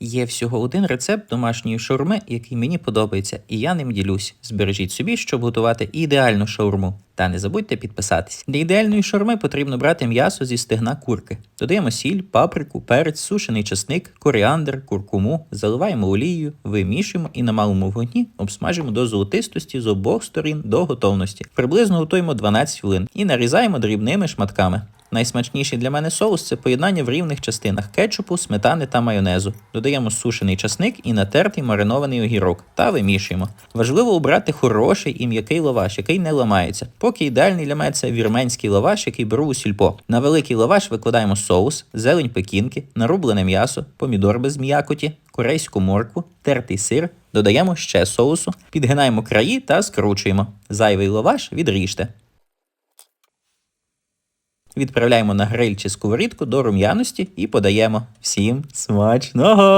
Є всього один рецепт домашньої шаурми, який мені подобається, і я ним ділюсь. Збережіть собі, щоб готувати ідеальну шаурму. Та не забудьте підписатись. Для ідеальної шаурми потрібно брати м'ясо зі стегна курки. Додаємо сіль, паприку, перець, сушений чесник, коріандр, куркуму, заливаємо олією, вимішуємо і на малому вогні обсмажимо до золотистості з обох сторін до готовності. Приблизно готуємо 12 хвилин і нарізаємо дрібними шматками. Найсмачніший для мене соус це поєднання в рівних частинах кетчупу, сметани та майонезу. Додаємо сушений часник і натертий маринований огірок та вимішуємо. Важливо обрати хороший і м'який лаваш, який не ламається. Поки ідеальний для мене це вірменський лаваш, який беру у сільпо. На великий лаваш викладаємо соус, зелень пекінки, нарублене м'ясо, помідор без м'якоті, корейську моркву, тертий сир. Додаємо ще соусу, підгинаємо краї та скручуємо. Зайвий лаваш відріжте. Відправляємо на гриль чи сковорідку до рум'яності і подаємо. Всім смачного!